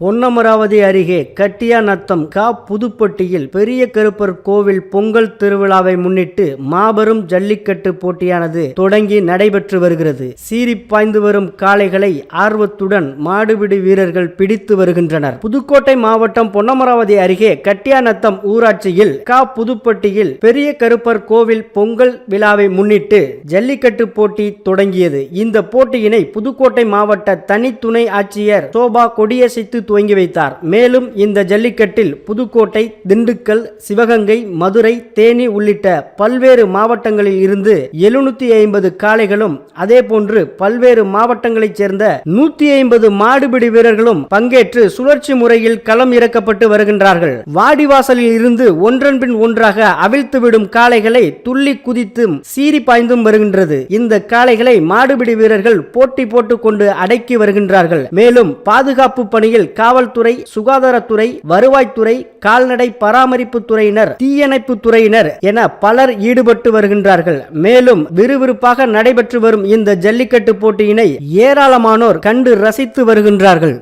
பொன்னமராவதி அருகே கட்டியாநத்தம் கா புதுப்பட்டியில் பெரிய கருப்பர் கோவில் பொங்கல் திருவிழாவை முன்னிட்டு மாபெரும் ஜல்லிக்கட்டு போட்டியானது தொடங்கி நடைபெற்று வருகிறது. சீறி பாய்ந்து வரும் காளைகளை ஆர்வத்துடன் மாடுபிடி வீரர்கள் பிடித்து வருகின்றனர். புதுக்கோட்டை மாவட்டம் பொன்னமராவதி அருகே கட்டியாநத்தம் ஊராட்சியில் கா புதுப்பட்டியில் பெரிய கருப்பர் கோவில் பொங்கல் விழாவை முன்னிட்டு ஜல்லிக்கட்டு போட்டி தொடங்கியது. இந்த போட்டியினை புதுக்கோட்டை மாவட்ட தனித்துணை ஆட்சியர் சோபா கொடியசைத்து துவங்கி வைத்தார். மேலும் இந்த ஜல்லிக்கட்டில் புதுக்கோட்டை திண்டுக்கல் சிவகங்கை மதுரை தேனி உள்ளிட்ட பல்வேறு மாவட்டங்களில் இருந்து எழுநூத்தி ஐம்பது காளைகளும் அதேபோன்று பல்வேறு மாவட்டங்களைச் சேர்ந்த நூத்தி ஐம்பது மாடுபிடி வீரர்களும் பங்கேற்று சுழற்சி முறையில் களம் இறக்கப்பட்டு வருகின்றார்கள். வாடிவாசலில் இருந்து ஒன்றன் பின் ஒன்றாக அவிழ்த்து விடும் காளைகளை துள்ளி குதித்தும் சீறி பாய்ந்தும் வருகின்றது. இந்த காளைகளை மாடுபிடி வீரர்கள் போட்டி போட்டுக் கொண்டு அடக்கி வருகின்றார்கள். மேலும் பாதுகாப்பு பணியில் காவல்துறை சுகாதாரத்துறை வருவாய்த்துறை கால்நடை பராமரிப்பு துறையினர் தீயணைப்பு துறையினர் என பலர் ஈடுபட்டு வருகின்றார்கள். மேலும் விறுவிறுப்பாக நடைபெற்று வரும் இந்த ஜல்லிக்கட்டு போட்டியினை ஏராளமானோர் கண்டு ரசித்து வருகின்றார்கள்.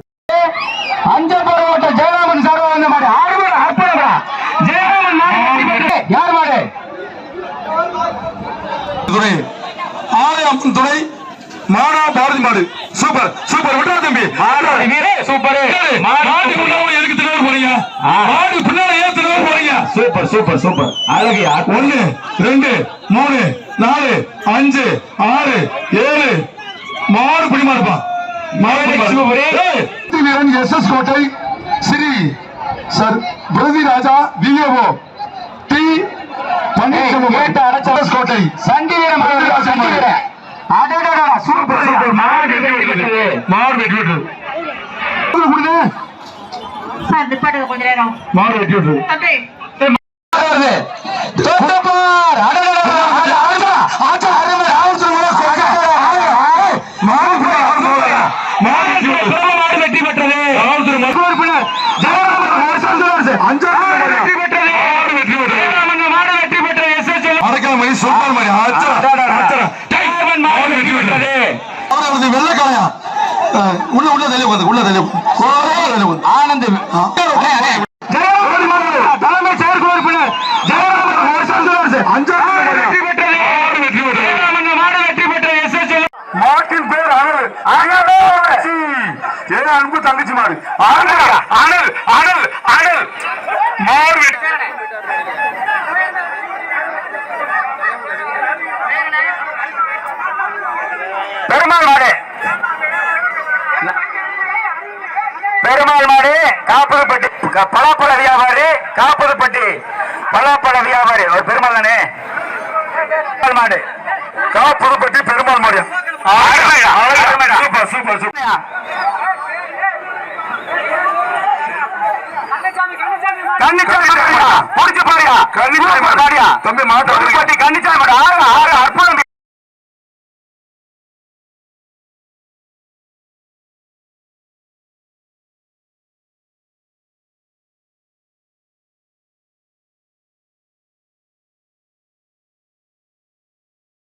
மாடு பாரதி சூப்பர் சூப்பர் விட்டா தம்பி. சூப்பர். மாடு முன்னால எதுக்கு திருவர் போறீங்க? மாடு பின்னால ஏன் திருவர் போறீங்க? Super super super. அழகு ஒன்னு ரெண்டு மூணு நாலு அஞ்சு ஆறு ஏழு. மாடு பிடி மாடுப்பா மாடு பிடி மாடு. சூப்பர். ஏய், வீரன் எஸ் எஸ் கோட்டை ஸ்ரீ சர் பிரதி ராஜா விஏஓ. டி பன்னீர்செல்வம். கேட்ட சண்டி வீர மாடு சண்டி வீர அடடடா சூப்பர் சூப்பர். மாடு மாடு சார் நிப்பாட்டுங்க கொஞ்ச நேரம் மாடு வெட்டி விட்டு தம்பி தொட்டப்பார் அடடடா அடடா ஆச்சா அருமை ராவுத்தர் மாடு பிடி மாடு போடுறா. மாடு வெட்டி விட்டு மாடு வெற்றி பெற்றது ஜெயராமன் வெற்றி பெற்றது மாடு வெட்டி விட்டு ஜெயராமன் மாடு வெற்றி பெற்றது எஸ் எஸ் அடக்காம மணி சொல்றாரு மாதிரி ஆச்சா ஆச்சா ஜெயராமன் மாடு வெற்றி பெற்றது அவரை வந்து வெள்ளைக்காளையா அஹ், உள்ள உள்ள தள்ளி உட்காந்து உள்ள தள்ளி உட்காந்து. ஆனந்த் தலைமை செயற்குழு உறுப்பினர். மாட்டின் பேர் அனல். அனல். அன்பு தங்கச்சி மாடு. அனல். அனல். அனல். அனல். மாடு பெருமாள் மாடு காப்பதுப்பட்டி பலாப்பழ வியாபாரி காப்பதுப்பட்டி பலாப்பழ வியாபாரி. ஒரு பெருமாள் தானே? மாடு. Kapputhupatti Perumal அருமைடா. Super super super. மாடு. மாடியா தம்பி மாட்டை மாடு ஆறு ஆறு